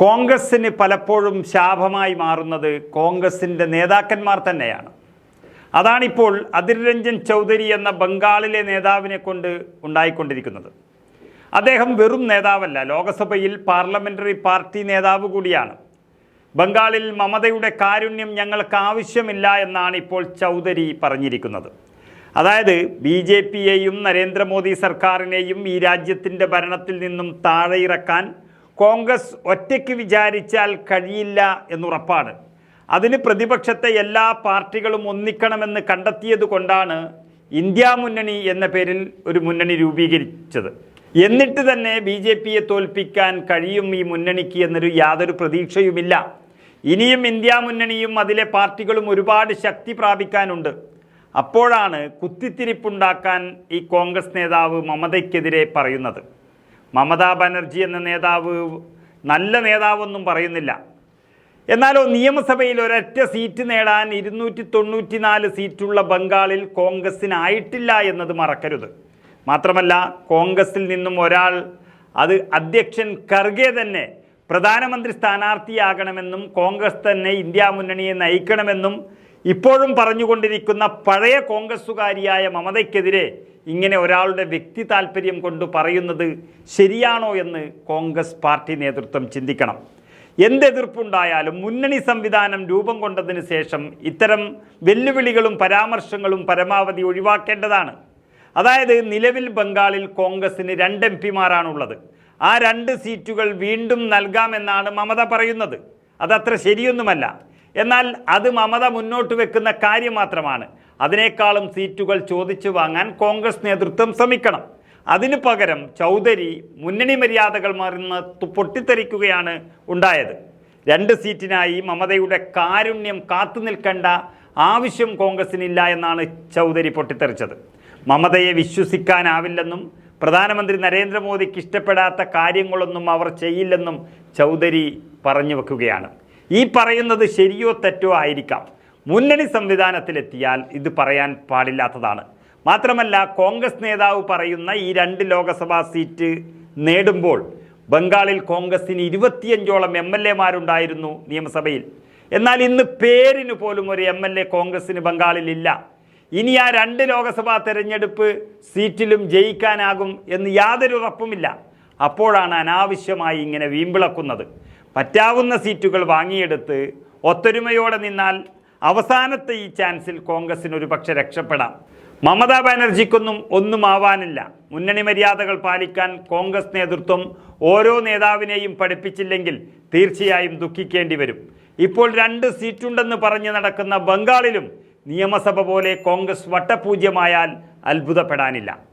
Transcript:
കോൺഗ്രസ്സിന് പലപ്പോഴും ശാപമായി മാറുന്നത് കോൺഗ്രസിന്റെ നേതാക്കന്മാർ തന്നെയാണ്. അതാണിപ്പോൾ അതിർ രഞ്ജൻ ചൗധരി എന്ന ബംഗാളിലെ നേതാവിനെ കൊണ്ട് ഉണ്ടായിക്കൊണ്ടിരിക്കുന്നത്. അദ്ദേഹം വെറും നേതാവല്ല ലോകസഭയിൽ പാർലമെന്ററി പാർട്ടി നേതാവ് കൂടിയാണ്. ബംഗാളിൽ മമതയുടെ കാരുണ്യം ഞങ്ങൾക്ക് ആവശ്യമില്ല എന്നാണ് ഇപ്പോൾ ചൗധരി പറഞ്ഞിരിക്കുന്നത്. അതായത് ബി ജെ പിയെയും നരേന്ദ്രമോദി സർക്കാരിനെയും ഈ രാജ്യത്തിന്റെ ഭരണത്തിൽ നിന്നും താഴെ ഇറക്കാൻ കോൺഗ്രസ് ഒറ്റയ്ക്ക് വിചാരിച്ചാൽ കഴിയില്ല എന്നുറപ്പാണ്. അതിന് പ്രതിപക്ഷത്തെ എല്ലാ പാർട്ടികളും ഒന്നിക്കണമെന്ന് കണ്ടെത്തിയത് കൊണ്ടാണ് ഇന്ത്യ മുന്നണി എന്ന പേരിൽ ഒരു മുന്നണി രൂപീകരിച്ചത്. എന്നിട്ട് തന്നെ ബി ജെ പിയെ തോൽപ്പിക്കാൻ കഴിയും ഈ മുന്നണിക്ക് എന്നൊരു യാതൊരു പ്രതീക്ഷയുമില്ല. ഇനിയും ഇന്ത്യ മുന്നണിയും അതിലെ പാർട്ടികളും ഒരുപാട് ശക്തി പ്രാപിക്കാനുണ്ട്. അപ്പോഴാണ് കുത്തിത്തിരിപ്പുണ്ടാക്കാൻ ഈ കോൺഗ്രസ് നേതാവ് മമതയ്ക്കെതിരെ പറയുന്നത്. മമതാ ബാനർജി എന്ന നേതാവ് നല്ല നേതാവൊന്നും പറയുന്നില്ല. എന്നാലോ നിയമസഭയിൽ ഒരൊറ്റ സീറ്റ് നേടാൻ ഇരുന്നൂറ്റി തൊണ്ണൂറ്റി നാല് സീറ്റുള്ള ബംഗാളിൽ കോൺഗ്രസിനായിട്ടില്ല എന്നത് മറക്കരുത്. മാത്രമല്ല കോൺഗ്രസിൽ നിന്നും ഒരാൾ അത് അധ്യക്ഷൻ ഖർഗെ തന്നെ പ്രധാനമന്ത്രി സ്ഥാനാർത്ഥിയാകണമെന്നും കോൺഗ്രസ് തന്നെ ഇന്ത്യ മുന്നണിയെ നയിക്കണമെന്നും ഇപ്പോഴും പറഞ്ഞുകൊണ്ടിരിക്കുന്ന പഴയ കോൺഗ്രസ്സുകാരിയായ മമതയ്ക്കെതിരെ ഇങ്ങനെ ഒരാളുടെ വ്യക്തി താല്പര്യം കൊണ്ട് പറയുന്നത് ശരിയാണോ എന്ന് കോൺഗ്രസ് പാർട്ടി നേതൃത്വം ചിന്തിക്കണം. എന്തെതിർപ്പുണ്ടായാലും മുന്നണി സംവിധാനം രൂപം കൊണ്ടതിന് ശേഷം ഇത്തരം വെല്ലുവിളികളും പരാമർശങ്ങളും പരമാവധി ഒഴിവാക്കേണ്ടതാണ്. അതായത് നിലവിൽ ബംഗാളിൽ കോൺഗ്രസിന് രണ്ട് എം പിമാരാണുള്ളത്. ആ രണ്ട് സീറ്റുകൾ വീണ്ടും നൽകാമെന്നാണ് മമത പറയുന്നത്. അതത്ര ശരിയൊന്നുമല്ല. എന്നാൽ അത് മമത മുന്നോട്ട് വെക്കുന്ന കാര്യം മാത്രമാണ്. അതിനേക്കാളും സീറ്റുകൾ ചോദിച്ചു വാങ്ങാൻ കോൺഗ്രസ് നേതൃത്വം ശ്രമിക്കണം. അതിനു പകരം ചൗധരി മുന്നണി മര്യാദകൾ മറന്ന് പൊട്ടിത്തെറിക്കുകയാണ് ഉണ്ടായത്. രണ്ട് സീറ്റിനായി മമതയുടെ കാരുണ്യം കാത്തു നിൽക്കേണ്ട ആവശ്യം കോൺഗ്രസിനില്ല എന്നാണ് ചൗധരി പൊട്ടിത്തെറിച്ചത്. മമതയെ വിശ്വസിക്കാനാവില്ലെന്നും പ്രധാനമന്ത്രി നരേന്ദ്രമോദിക്ക് ഇഷ്ടപ്പെടാത്ത കാര്യങ്ങളൊന്നും അവർ ചെയ്യില്ലെന്നും ചൗധരി പറഞ്ഞു വെക്കുകയാണ്. ഈ പറയുന്നത് ശരിയോ തെറ്റോ ആയിരിക്കാം. മുന്നണി സംവിധാനത്തിലെത്തിയാൽ ഇത് പറയാൻ പാടില്ലാത്തതാണ്. മാത്രമല്ല കോൺഗ്രസ് നേതാവ് പറയുന്ന ഈ രണ്ട് ലോക്സഭാ സീറ്റ് നേടുമ്പോൾ ബംഗാളിൽ കോൺഗ്രസിന് ഇരുപത്തിയഞ്ചോളം എം എൽ എമാരുണ്ടായിരുന്നു നിയമസഭയിൽ. എന്നാൽ ഇന്ന് പേരിന് പോലും ഒരു എം എൽ എ കോൺഗ്രസിന് ബംഗാളിലില്ല. ഇനി ആ രണ്ട് ലോക്സഭാ തെരഞ്ഞെടുപ്പ് സീറ്റിലും ജയിക്കാനാകും എന്ന് യാതൊരു ഉറപ്പുമില്ല. അപ്പോഴാണ് അനാവശ്യമായി ഇങ്ങനെ വീമ്പിളക്കുന്നത്. പറ്റാവുന്ന സീറ്റുകൾ വാങ്ങിയെടുത്ത് ഒത്തൊരുമയോടെ നിന്നാൽ അവസാനത്തെ ഈ ചാൻസിൽ കോൺഗ്രസിന് ഒരു പക്ഷെ രക്ഷപ്പെടാം. മമതാ ബാനർജിക്കൊന്നും ഒന്നും ആവാനില്ല. മുന്നണി മര്യാദകൾ പാലിക്കാൻ കോൺഗ്രസ് നേതൃത്വം ഓരോ നേതാവിനെയും പഠിപ്പിച്ചില്ലെങ്കിൽ തീർച്ചയായും ദുഃഖിക്കേണ്ടി വരും. ഇപ്പോൾ രണ്ട് സീറ്റുണ്ടെന്ന് പറഞ്ഞ് നടക്കുന്ന ബംഗാളിലും നിയമസഭ പോലെ കോൺഗ്രസ് വട്ടപൂജ്യമായാൽ അത്ഭുതപ്പെടാനില്ല.